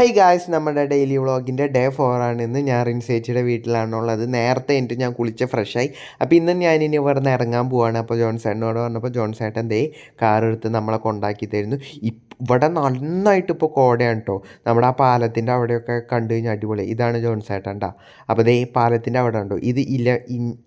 High guys നമ്മുടെ daily വ്ളോഗിന്റെ day four ആണ്. ഇന്ന് ഞാൻ റിൻസേച്ചിയുടെ വീട്ടിലാണുള്ളത്. നേരത്തെ എനിക്ക് ഞാൻ കുളിച്ച് ഫ്രഷായി അപ്പോൾ ഇന്ന് ഞാൻ ഇനി ഇവിടെ നിന്ന് ഇറങ്ങാൻ പോവാണ്. അപ്പോൾ ജോൺസേട്ടനോട് പറഞ്ഞപ്പോൾ ജോൺസേട്ടൻ ദേ കാർ എടുത്ത് നമ്മളെ കൊണ്ടാക്കി തരുന്നു. ഇവിടെ നന്നായിട്ട് ഇപ്പോൾ കോടയാണ് കേട്ടോ നമ്മുടെ ആ പാലത്തിന്റെ അവിടെയൊക്കെ കണ്ടു കഴിഞ്ഞാൽ അടിപൊളി. ഇതാണ് ജോൺസേട്ടന്റെ ട്ടാ അപ്പോൾ ദേ പാലത്തിന്റെ അവിടെ ഉണ്ടോ ഇത് ഇല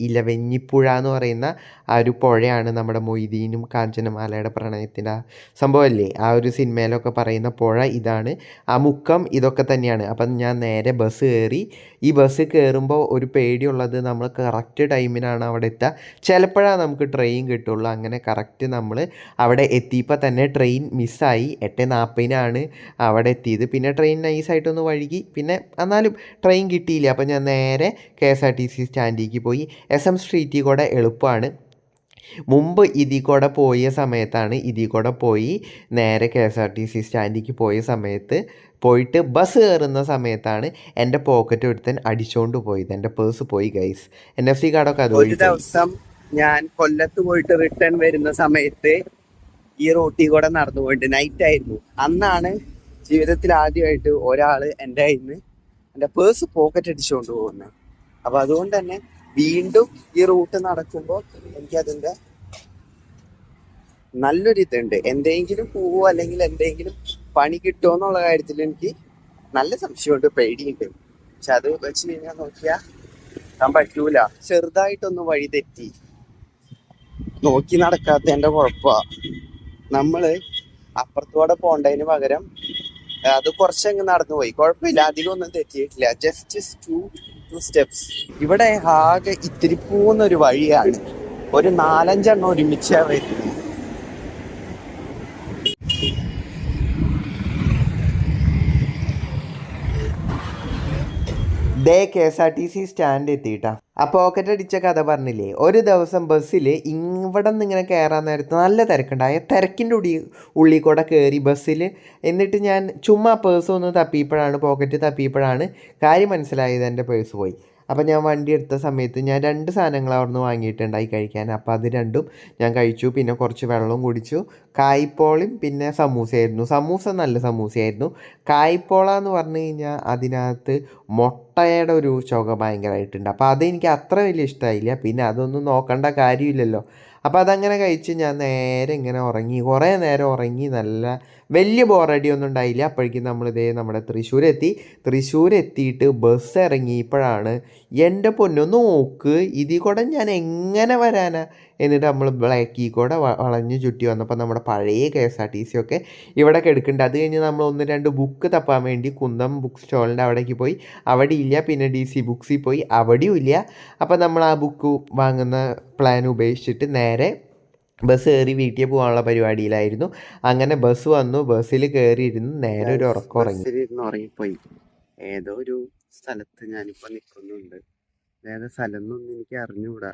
ഇലവെഞ്ഞിപ്പുഴ എന്ന് പറയുന്ന ആ ഒരു പുഴയാണ് നമ്മുടെ മൊയ്തീനും കാഞ്ചനമാലയുടെ പ്രണയത്തിന്റെ സംഭവമല്ലേ ആ ഒരു സിനിമയിലൊക്കെ പറയുന്ന പുഴ ഇതാണ്. ആ മുക്കം ഇതൊക്കെ തന്നെയാണ്. അപ്പം ഞാൻ നേരെ ബസ് കയറി. ഈ ബസ് കയറുമ്പോൾ ഒരു പേടിയുള്ളത് നമ്മൾ കറക്റ്റ് ടൈമിനാണ് അവിടെ എത്തുക. ചിലപ്പോഴാണ് നമുക്ക് ട്രെയിൻ കിട്ടുള്ളൂ. അങ്ങനെ കറക്റ്റ് നമ്മൾ അവിടെ എത്തിയപ്പോൾ തന്നെ ട്രെയിൻ മിസ്സായി എട്ട് നാൽപ്പതിനാണ് അവിടെ എത്തിയത്. പിന്നെ ട്രെയിൻ നൈസായിട്ടൊന്ന് വഴുകി. പിന്നെ എന്നാലും ട്രെയിൻ കിട്ടിയില്ല. അപ്പം ഞാൻ നേരെ K S R T C സ്റ്റാൻഡിലേക്ക് പോയി. എസ് എം സ്ട്രീറ്റിൽ കൂടെ എളുപ്പമാണ്. മുമ്പ് ഇതിൽ കൂടെ പോയ സമയത്താണ് ഇതിൽ കൂടെ പോയി നേരെ K S R T C സ്റ്റാൻഡിലേക്ക് പോയ സമയത്ത് പോയിട്ട് ബസ് കയറുന്ന സമയത്താണ് എന്റെ പോക്കറ്റ് ഒരുത്തൻ അടിച്ചുകൊണ്ട് പോയത്. എന്റെ പേഴ്സ് പോയി ഗൈസ് എൻ എഫ് സി കാർഡൊക്കെ അത് ഒരു ദിവസം ഞാൻ കൊല്ലത്ത് പോയിട്ട് റിട്ടേൺ വരുന്ന സമയത്ത് ഈ റോട്ടിൽ കൂടെ നടന്നു പോയിട്ട് നൈറ്റ് ആയിരുന്നു. അന്നാണ് ജീവിതത്തിൽ ആദ്യമായിട്ട് ഒരാൾ എന്റെ കയ്യിൽ നിന്ന് എന്റെ പേഴ്സ് പോക്കറ്റ് അടിച്ചുകൊണ്ട് പോകുന്നത്. അപ്പൊ അതുകൊണ്ട് തന്നെ വീണ്ടും ഈ റൂട്ട് നടക്കുമ്പോൾ എനിക്കതിന്റെ നല്ലൊരു ഇതുണ്ട്. എന്തെങ്കിലും പോവോ അല്ലെങ്കിൽ എന്തെങ്കിലും പണി കിട്ടുമോ എന്നുള്ള കാര്യത്തിൽ എനിക്ക് നല്ല സംശയമുണ്ട് പേടിയുണ്ട്. പക്ഷെ അത് വെച്ച് കഴിഞ്ഞാൽ നോക്കിയാ ഞാൻ പറ്റൂല. ചെറുതായിട്ടൊന്ന് വഴി തെറ്റി. നോക്കി നടക്കാത്തതിന്റെ കുഴപ്പമാ. നമ്മൾ അപ്പുറത്തൂടെ പോണ്ടതിന് പകരം അത് കുറച്ചങ്ങ് നടന്നു പോയി കുഴപ്പമില്ല അധികം ഒന്നും തെറ്റിയിട്ടില്ല. ജസ്റ്റ് ടു സ്റ്റെപ്സ് ഇവിടെ ആകെ ഇത്തിരി പോകുന്ന ഒരു വഴിയാണ്. ഒരു നാലഞ്ചെണ്ണം ഒരുമിച്ച് വരുന്നത് ദേ K S R T C stand എത്തിയിട്ടാ. ആ പോക്കറ്റ് അടിച്ച കഥ പറഞ്ഞില്ലേ? ഒരു ദിവസം ബസ്സിൽ ഇവിടെ നിന്ന് ഇങ്ങനെ കയറാൻ നേരത്ത് നല്ല തിരക്കുണ്ടായ തിരക്കിന്റെ ഉടി ഉള്ളിൽ കൂടെ കയറി ബസ്സിൽ എന്നിട്ട് ഞാൻ ചുമ്മാ പേഴ്സ് ഒന്ന് തപ്പിയപ്പോഴാണ് പോക്കറ്റ് തപ്പിയപ്പോഴാണ് കാര്യം മനസ്സിലായത് എന്റെ പേഴ്സ് പോയി. അപ്പോൾ ഞാൻ വണ്ടി എടുത്ത സമയത്ത് ഞാൻ രണ്ട് സാധനങ്ങൾ അവിടുന്ന് വാങ്ങിയിട്ടുണ്ടായി കഴിക്കാൻ. അപ്പോൾ അത് രണ്ടും ഞാൻ കഴിച്ചു. പിന്നെ കുറച്ച് വെള്ളവും കുടിച്ചു. കായ്പോളയും പിന്നെ സമൂസയായിരുന്നു. സമൂസ നല്ല സമൂസയായിരുന്നു. കായ്പോള എന്ന് പറഞ്ഞു കഴിഞ്ഞാൽ അതിനകത്ത് മുട്ടയുടെ ഒരു ചുക ഭയങ്കരമായിട്ടുണ്ട്. അപ്പോൾ അതെനിക്ക് അത്ര വലിയ ഇഷ്ടമായില്ല പിന്നെ അതൊന്നും നോക്കേണ്ട കാര്യമില്ലല്ലോ. അപ്പോൾ അതങ്ങനെ കഴിച്ച് ഞാൻ നേരെ ഇങ്ങനെ ഉറങ്ങി. കുറേ നേരം ഉറങ്ങി നല്ല വലിയ ബോറടിയൊന്നും ഉണ്ടായില്ല. അപ്പോഴേക്കും നമ്മളിതേ നമ്മുടെ തൃശ്ശൂർ എത്തിയിട്ട് ബസ് ഇറങ്ങിയപ്പോഴാണ് എന്റെ പൊന്നു നോക്ക് ഇതിൽ കൂടെ ഞാൻ എങ്ങനെ വരാനാ? എന്നിട്ട് നമ്മൾ ബ്ലാക്കിൽ കൂടെ വളഞ്ഞ് ചുറ്റി വന്നപ്പോൾ നമ്മുടെ പഴയ K S R T C ഒക്കെ ഇവിടെ കിടക്കുന്നുണ്ട് അത് കഴിഞ്ഞ് നമ്മൾ ഒന്ന് രണ്ട് ബുക്ക് തപ്പാൻ വേണ്ടി കുന്തം ബുക്ക് സ്റ്റോളിന്റെ അവിടേക്ക് പോയി. അവിടെ ഇല്ല പിന്നെ ഡി സി ബുക്സിൽ പോയി. അവിടെയും ഇല്ല. അപ്പോൾ നമ്മൾ ആ ബുക്ക് വാങ്ങുന്ന പ്ലാൻ ഉപേക്ഷിച്ചിട്ട് നേരെ ബസ് കയറി വീട്ടിൽ പോകാനുള്ള പരിപാടിയിലായിരുന്നു. അങ്ങനെ ബസ് വന്നു. ബസ്സിൽ കയറിയിരുന്ന് നേരെ ഒരു ഉറക്കം ഉറങ്ങിപ്പോയി. ഏതോ ഒരു സ്ഥലത്ത് ഞാനിപ്പോ നിൽക്കുന്നുണ്ട്. സ്ഥലം എന്നൊന്നും എനിക്ക് അറിഞ്ഞുകൂടാ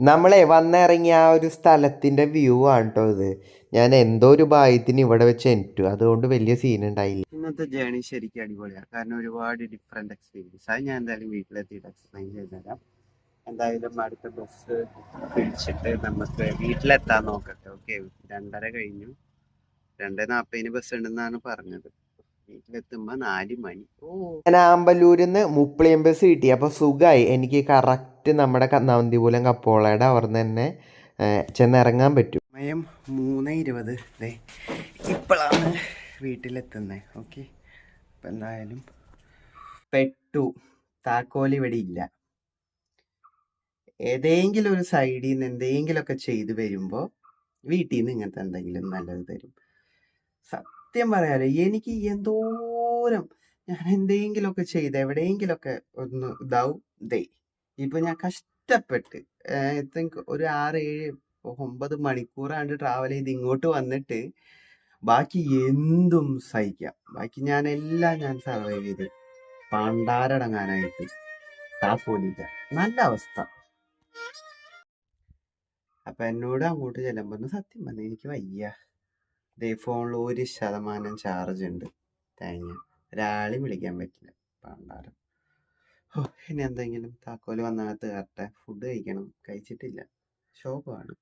നമ്മളെ വന്നിറങ്ങിയ ആ ഒരു സ്ഥലത്തിന്റെ വ്യൂ ആണ് കേട്ടോ ഇത്. ഞാൻ എന്തോ ഒരു ഭാഗ്യത്തിന് ഇവിടെ വെച്ച് എനിറ്റു അതുകൊണ്ട് വലിയ സീൻ ഉണ്ടായില്ല. ഇന്നത്തെ ജേണി ശരിക്കും അടിപൊളിയാണ്. കാരണം ഒരുപാട് ഡിഫറെന്റ് എക്സ്പീരിയൻസ് അത് ഞാൻ എന്തായാലും വീട്ടിലെത്തിയിട്ട് എക്സ്പ്ലെയിൻ ചെയ്ത് തരാം എന്തായാലും അടുത്ത ബസ് പിടിച്ചിട്ട് നമുക്ക് വീട്ടിലെത്താൻ നോക്കട്ടെ. ഓക്കെ രണ്ടര കഴിഞ്ഞു. രണ്ടേ നാൽപ്പതിന് ബസ് ഉണ്ടെന്നാണ് പറഞ്ഞത്. വീട്ടിലെത്തുമ്പോ നാല് മണി. ഓ. ഞാൻ ആമ്പല്ലൂരിൽ നിന്ന് മുപ്പളിയം ബസ് കിട്ടി അപ്പോൾ സുഖായി. എനിക്ക് കറക്റ്റ് നമ്മുടെ നന്ദിപൂലം കപ്പോളയുടെ അവിടെ നിന്ന് തന്നെ ചെന്നിറങ്ങാൻ പറ്റും. സമയം മൂന്ന് ഇരുപത്. അല്ലേ ഇപ്പോഴാണ് വീട്ടിലെത്തുന്നത് ഓക്കെ. അപ്പം എന്തായാലും പെട്ടു. താക്കോലി ഇവിടെ ഇല്ല. ഏതെങ്കിലും ഒരു സൈഡിൽ നിന്ന് എന്തെങ്കിലുമൊക്കെ ചെയ്ത് വരുമ്പോൾ വീട്ടിൽ നിന്ന് ഇങ്ങനത്തെ എന്തെങ്കിലും നല്ലത് തരും. സത്യം പറയാലോ എനിക്ക് എന്തോരം ഞാൻ എന്തെങ്കിലുമൊക്കെ ചെയ്ത് എവിടെയെങ്കിലുമൊക്കെ ഒന്ന് ഇതാവും. ദേ ഇപ്പൊ ഞാൻ കഷ്ടപ്പെട്ട് ഐ തിങ്ക് ഒരു ആറ് ഏഴ് ഒമ്പത് മണിക്കൂറാണ്ട് ട്രാവൽ ചെയ്ത് ഇങ്ങോട്ട് വന്നിട്ട് ബാക്കി എന്തും സഹിക്കാം. ബാക്കി ഞാൻ എല്ലാം ഞാൻ സർവൈവ് ചെയ്ത് പണ്ടാരടങ്ങാനായിട്ട് താക്കോലില്ല നല്ല അവസ്ഥ. അപ്പൊ എന്നോട് അങ്ങോട്ട് ചെല്ലുമ്പോൾ സത്യം പറഞ്ഞു എനിക്ക് വയ്യ. ദേ ഫോണിൽ ഒരു ശതമാനം ചാർജ് ഉണ്ട്. തേങ്ങ. ഒരാളെ വിളിക്കാൻ പറ്റില്ല പണ്ടാരം. ഇനി എന്തെങ്കിലും താക്കോൽ വന്നകത്ത് കയറട്ടെ ഫുഡ് കഴിക്കണം. കഴിച്ചിട്ടില്ല. ശോകമാണ്.